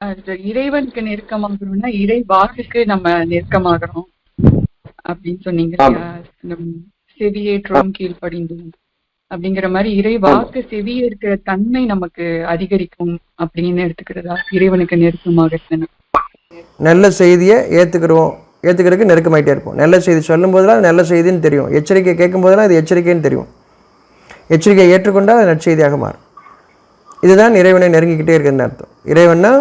அது இறைவனுக்கு நெருக்கமாகணும்னா இறை வாக்குக்கு நம்ம நெருக்கமாகறோம் அப்படின்னு சொன்னீங்க செவியேற்றோம் கீழ்ப்படிந்தோம் அப்படிங்கிற மாதிரி இறை வாக்கு செவிய இருக்கிற தன்மை நமக்கு அதிகரிக்கும் அப்படின்னு எடுத்துக்கிறதா? இறைவனுக்கு நெருக்கமாக நல்ல செய்தியை ஏற்றுக்கிறோம் ஏற்றுக்கிறதுக்கு நெருக்கமாயிட்டே இருப்போம். நல்ல செய்தி சொல்லும் போதெல்லாம் அது நல்ல செய்தின்னு தெரியும். எச்சரிக்கை கேட்கும் போதெல்லாம் இது எச்சரிக்கைன்னு தெரியும். எச்சரிக்கையை ஏற்றுக்கொண்டால் அது நற்செய்தியாக மாறும். இதுதான் இறைவனை நெருங்கிக்கிட்டே இருக்குதுன்னு அர்த்தம். இறைவன்னா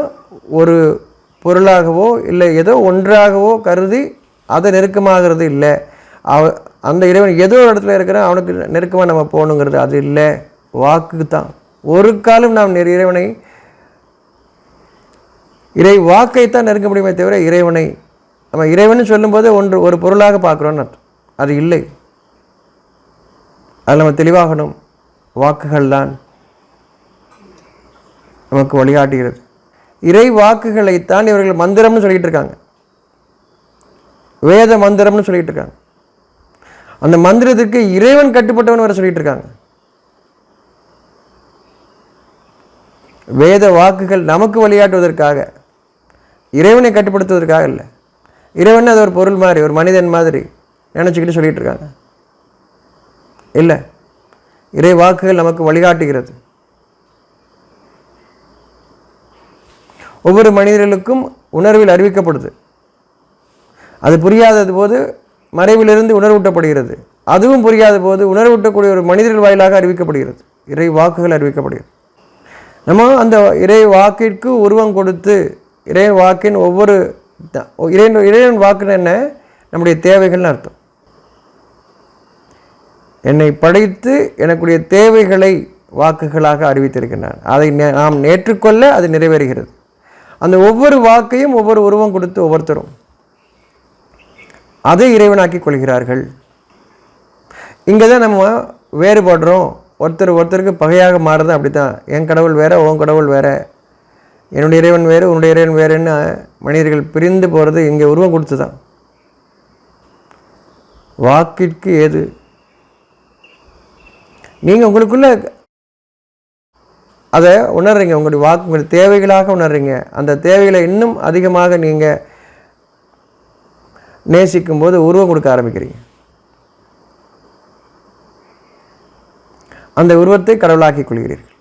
ஒரு பொருளாகவோ இல்லை ஏதோ ஒன்றாகவோ கருதி அதை நெருக்கமாகிறது இல்லை. அவ அந்த இறைவன் ஏதோ ஒரு இடத்துல இருக்கிறான் அவனுக்கு நெருக்கமாக நம்ம போகணுங்கிறது அது இல்லை. வாக்கு தான். ஒரு காலம் நாம் நெரு- இறைவனை இறை வாக்கைத்தான் நெருங்க முடியுமே தவிர இறைவனை நம்ம இறைவன் சொல்லும்போது ஒன்று ஒரு பொருளாக பார்க்குறோன்னு அர்த்தம். அது இல்லை. அது நம்ம தெளிவாகணும். வாக்குகள் தான் நமக்கு வழிகாட்டுகிறது. இறை வாக்குகளைத்தான் இவர்கள் மந்திரம்னு சொல்லிட்டு இருக்காங்க. வேத மந்திரம்னு சொல்லிட்டு இருக்காங்க. அந்த மந்திரத்திற்கு இறைவன் கட்டுப்பட்டவன் வர சொல்லிட்டு இருக்காங்க. வேத வாக்குகள் நமக்கு வழிகாட்டுவதற்காக இறைவனை கட்டுப்படுத்துவதற்காக இல்லை. இறைவன் அது ஒரு பொருள் மாதிரி ஒரு மனிதன் மாதிரி நினச்சிக்கிட்டு சொல்லிட்டு இருக்காங்க. இல்லை. இறை வாக்குகள் நமக்கு வழிகாட்டுகிறது. ஒவ்வொரு மனிதர்களுக்கும் உணர்வில் அறிவிக்கப்படுது. அது புரியாதது போது மறைவிலிருந்து உணர்வூட்டப்படுகிறது. அதுவும் புரியாத போது உணர்வூட்டக்கூடிய ஒரு மனிதர்கள் வாயிலாக அறிவிக்கப்படுகிறது. இறை வாக்குகள் அறிவிக்கப்படுகிறது. நம்ம அந்த இறை வாக்கிற்கு உருவம் கொடுத்து இறை வாக்கின் ஒவ்வொரு த- இறை இறைவன் வாக்குன்னு என்ன? நம்முடைய தேவைகள்னு அர்த்தம். என்னை படைத்து எனக்குடைய தேவைகளை வாக்குகளாக அறிவித்திருக்கின்றான். அதை நே- நாம் நேற்றுக்கொள்ள அது நிறைவேறுகிறது. அந்த ஒவ்வொரு வாக்கையும் ஒவ்வொரு உருவம் கொடுத்து ஒவ்வொருத்தரும் அதை இறைவனாக்கி கொள்கிறார்கள். இங்கே தான் நம்ம வேறுபடுறோம். ஒருத்தர் ஒருத்தருக்கு பகையாக மாறுறது அப்படி தான் என் கடவுள் வேறு உன் கடவுள் வேறு. என்னுடைய இறைவன் வேறு உன்னுடைய இறைவன் வேறுன்னு மனிதர்கள் பிரிந்து போகிறது இங்கே உருவம் கொடுத்து தான் வாக்கிற்கு ஏது? நீங்கள் உங்களுக்குள்ளே அதை உணர்றீங்க. உங்களுடைய வாக்கு உங்களுடைய தேவைகளாக உணர்றீங்க. அந்த தேவைகளை இன்னும் அதிகமாக நீங்கள் நேசிக்கும் போது உருவம் கொடுக்க ஆரம்பிக்கிறீங்க. அந்த உருவத்தை கடவுளாக்கிக் கொள்கிறீர்கள்.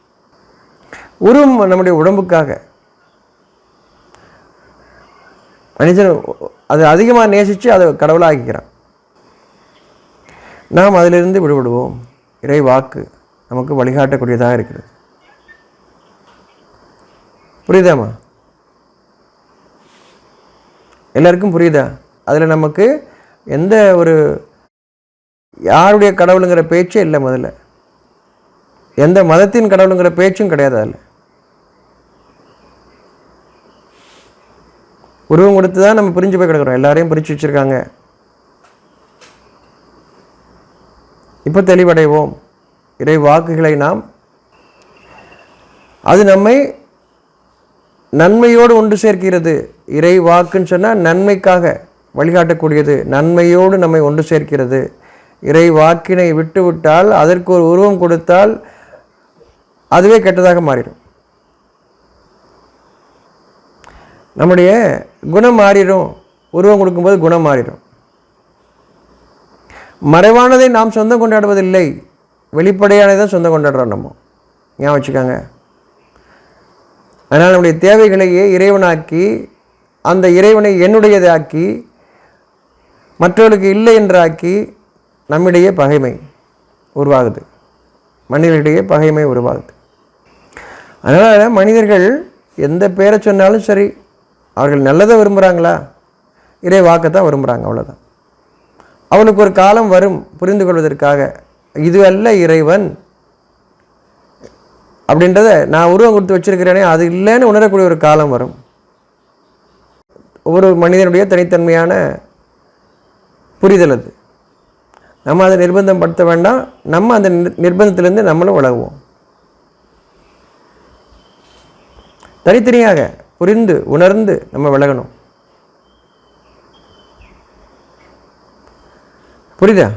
உருவம் நம்முடைய உடம்புக்காக. மனிதன் அது அதிகமாக நேசித்து அதை கடவுளாக்கிக்கிறான். நாம் அதிலிருந்து விடுபடுவோம். இறை வாக்கு நமக்கு வழிகாட்டக்கூடியதாக இருக்கிறது. புரியுதாம்மா? எல்லாருக்கும் புரியுதா? அதில் நமக்கு எந்த ஒரு யாருடைய கடவுளுங்கிற பேச்சே இல்லை முதல்ல. எந்த மதத்தின் கடவுளுங்கிற பேச்சும் கிடையாது அதில். உருவம் கொடுத்து தான் நம்ம பிரிஞ்சு போய் கிடக்கிறோம். எல்லாரையும் பிரித்து வச்சுருக்காங்க. இப்போ தெளிவடைவோம். இறை வாக்குகளை நாம் அது நம்மை நன்மையோடு ஒன்று சேர்க்கிறது. இறை வாக்குன்னு சொன்னால் நன்மைக்காக வழிகாட்டக்கூடியது. நன்மையோடு நம்மை ஒன்று சேர்க்கிறது. இறை வாக்கினை விட்டுவிட்டால் அதற்கு ஒரு உருவம் கொடுத்தால் அதுவே கெட்டதாக மாறிடும். நம்முடைய குணம் மாறிடும். உருவம் கொடுக்கும்போது குணம் மாறிடும். மறைவானதை நாம் சொந்தம் கொண்டாடுவதில்லை. வெளிப்படையானதை தான் சொந்தம் கொண்டாடுறோம் நம்ம. ஞாபகம் வச்சுக்கோங்க? அதனால் நம்முடைய தேவைகளையே இறைவனாக்கி அந்த இறைவனை என்னுடையதாக்கி மற்றவர்களுக்கு இல்லை என்றாக்கி நம்மிடையே பகைமை உருவாகுது. மனிதர்களிடையே பகைமை உருவாகுது. அதனால் மனிதர்கள் எந்த பேரை சொன்னாலும் சரி அவர்கள் நல்லதை விரும்புகிறாங்களா? இறை வாக்கத்தான் விரும்புகிறாங்க அவ்வளோதான் அவனுக்கு ஒரு காலம் வரும் புரிந்து கொள்வதற்காக. இது அல்ல இறைவன் அப்படின்றத நான் உருவம் கொடுத்து வச்சிருக்கிறேனே அது இல்லைன்னு உணரக்கூடிய ஒரு காலம் வரும். ஒவ்வொரு மனிதனுடைய தனித்தன்மையான புரிதல் அது. நம்ம அதை நிர்பந்தம் படுத்த வேண்டாம். நம்ம அந்த நிர்பந்தத்திலேருந்து நம்மளும் விலகுவோம். தனித்தனியாக புரிந்து உணர்ந்து நம்ம விலகணும். புரியுதா